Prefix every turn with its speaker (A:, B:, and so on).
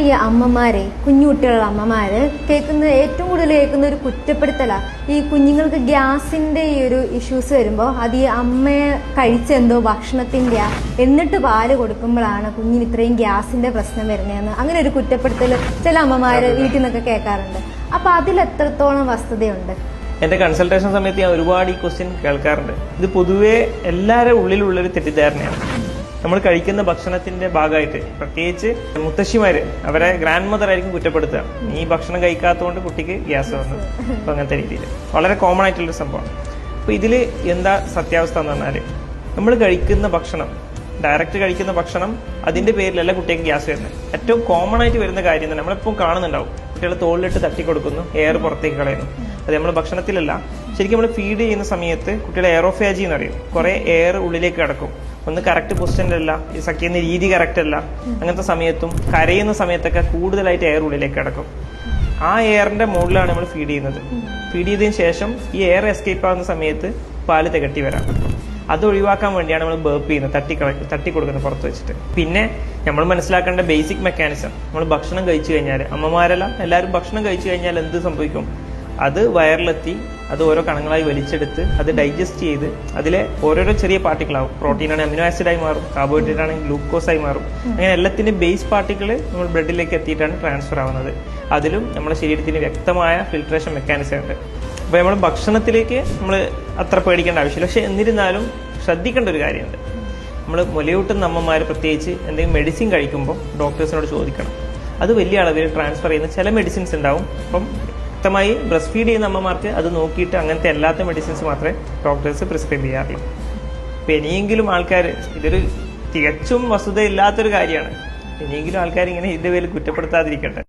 A: ഈ അമ്മമാരെ. കുഞ്ഞു കുട്ടികളുള്ള അമ്മമാര്. കേൾക്കുന്ന ഏറ്റവും കൂടുതൽ കേൾക്കുന്ന ഒരു കുറ്റപ്പെടുത്തലാ. ഈ കുഞ്ഞുങ്ങൾക്ക് ഗ്യാസിന്റെ ഈ ഒരു ഇഷ്യൂസ് വരുമ്പോൾ അത് ഈ അമ്മയെ കഴിച്ചെന്തോ ഭക്ഷണത്തിന്റെയാ. എന്നിട്ട് പാൽ കൊടുക്കുമ്പോഴാണ് കുഞ്ഞിന് ഇത്രയും ഗ്യാസിന്റെ പ്രശ്നം വരുന്നതെന്ന്. അങ്ങനെ ഒരു കുറ്റപ്പെടുത്തൽ ചില അമ്മമാര് വീട്ടിൽ നിന്നൊക്കെ കേൾക്കാറുണ്ട്. അപ്പൊ അതിൽ എത്രത്തോളം വസ്തുതയുണ്ട്?
B: എന്റെ കൺസൾട്ടേഷൻ സമയത്ത് ഞാൻ ഒരുപാട് ഈ ക്വസ്റ്റ്യൻ കേൾക്കാറുണ്ട്. ഇത് പൊതുവേ എല്ലാവരുടെ ഉള്ളിലുള്ളൊരു തെറ്റിദ്ധാരണയാണ്. നമ്മൾ കഴിക്കുന്ന ഭക്ഷണത്തിന്റെ ഭാഗമായിട്ട് പ്രത്യേകിച്ച് മുത്തശ്ശിമാര് അവരെ ഗ്രാൻഡ് മദർ ആയിരിക്കും കുറ്റപ്പെടുത്തുക. ഈ ഭക്ഷണം കഴിക്കാത്തതുകൊണ്ട് കുട്ടിക്ക് ഗ്യാസ് വന്നു. അങ്ങനത്തെ രീതിയിൽ വളരെ കോമൺ ആയിട്ടുള്ള സംഭവമാണ്. അപ്പൊ ഇതിൽ എന്താ സത്യാവസ്ഥ എന്ന് പറഞ്ഞാൽ നമ്മൾ കഴിക്കുന്ന ഭക്ഷണം ഡയറക്റ്റ് കഴിക്കുന്ന ഭക്ഷണം അതിന്റെ പേരിലല്ല കുട്ടിക്ക് ഗ്യാസ് വരുന്നത്. ഏറ്റവും കോമൺ ആയിട്ട് വരുന്ന കാര്യം തന്നെ നമ്മളിപ്പോൾ കാണുന്നുണ്ടാവും. കുട്ടികൾ തോളിലിട്ട് തട്ടി കൊടുക്കുന്നു എയർ പുറത്തേക്ക് കളയുന്നു. അത് നമ്മൾ ഭക്ഷണത്തിലല്ല. ശരിക്കും നമ്മൾ ഫീഡ് ചെയ്യുന്ന സമയത്ത് കുട്ടികളെ എയറോഫാജി എന്ന് പറയും. കുറെ എയർ ഉള്ളിലേക്ക് കിടക്കും. ഒന്ന് കറക്റ്റ് പൊസിഷനിലല്ല ഈ സഖ്യുന്ന രീതി കറക്റ്റ് അല്ല. അങ്ങനത്തെ സമയത്തും കരയുന്ന സമയത്തൊക്കെ കൂടുതലായിട്ട് എയർ ഉള്ളിലേക്ക് കിടക്കും. ആ എയറിന്റെ മുകളിലാണ് നമ്മൾ ഫീഡ് ചെയ്യുന്നത്. ഫീഡ് ചെയ്തതിന് ശേഷം ഈ എയർ എസ്കേപ്പ് ആകുന്ന സമയത്ത് പാൽ തികട്ടി വരാം. അത് ഒഴിവാക്കാൻ വേണ്ടിയാണ് നമ്മൾ ബേപ്പ് ചെയ്യുന്നത് തട്ടി തട്ടി കൊടുക്കുന്നത് പുറത്ത് വെച്ചിട്ട്. പിന്നെ നമ്മൾ മനസ്സിലാക്കേണ്ട ബേസിക് മെക്കാനിസം നമ്മൾ ഭക്ഷണം കഴിച്ചു കഴിഞ്ഞാൽ അമ്മമാരെല്ലാം എല്ലാവരും ഭക്ഷണം കഴിച്ചു കഴിഞ്ഞാൽ എന്ത് സംഭവിക്കും? അത് വയറിലെത്തി അത് ഓരോ കണങ്ങളായി വലിച്ചെടുത്ത് അത് ഡൈജസ്റ്റ് ചെയ്ത് അതിലെ ഓരോരോ ചെറിയ പാർട്ടിക്കിൾ പാർട്ടിക്കിളാവും പ്രോട്ടീൻ ആണെങ്കിൽ അമിനോ ആസിഡ് ആയി മാറും കാർബോഹൈഡ്രേറ്റ് ആണെങ്കിൽ ഗ്ലൂക്കോസ് ആയി മാറും. അങ്ങനെ എല്ലാത്തിന്റെ ബേസ് പാർട്ടിക്കിൾ നമ്മൾ ബ്ലഡിലേക്ക് എത്തിയിട്ടാണ് ട്രാൻസ്ഫർ ആവുന്നത്. അതിലും നമ്മുടെ ശരീരത്തിന് വ്യക്തമായ ഫിൽട്രേഷൻ മെക്കാനിസം ഉണ്ട്. അപ്പോൾ നമ്മൾ ഭക്ഷണത്തിലേക്ക് നമ്മൾ അത്ര പേടിക്കേണ്ട ആവശ്യമില്ല. പക്ഷെ എന്നിരുന്നാലും ശ്രദ്ധിക്കേണ്ട ഒരു കാര്യമുണ്ട്. നമ്മൾ മുലയൂട്ടുന്ന അമ്മമാർ പ്രത്യേകിച്ച് എന്തെങ്കിലും മെഡിസിൻ കഴിക്കുമ്പോൾ ഡോക്ടേഴ്സിനോട് ചോദിക്കണം. അത് വലിയ അളവിൽ ട്രാൻസ്ഫർ ചെയ്യുന്ന ചില മെഡിസിൻസ് ഉണ്ടാവും. അപ്പം വ്യക്തമായി ബ്രസ്റ്റ് ഫീഡ് ചെയ്യുന്ന അമ്മമാർക്ക് അത് നോക്കിയിട്ട് അങ്ങനത്തെ അല്ലാത്ത മെഡിസിൻസ് മാത്രമേ ഡോക്ടേഴ്സ് പ്രിസ്ക്രൈബ് ചെയ്യാറുള്ളൂ. അപ്പോൾ ഇനിയെങ്കിലും ആൾക്കാർ ഇതൊരു തികച്ചും വസ്തുതയില്ലാത്തൊരു കാര്യമാണ്. ഇനിയെങ്കിലും ആൾക്കാർ ഇങ്ങനെ ഇതിന്റെ പേരിൽ കുറ്റപ്പെടുത്താതിരിക്കട്ടെ.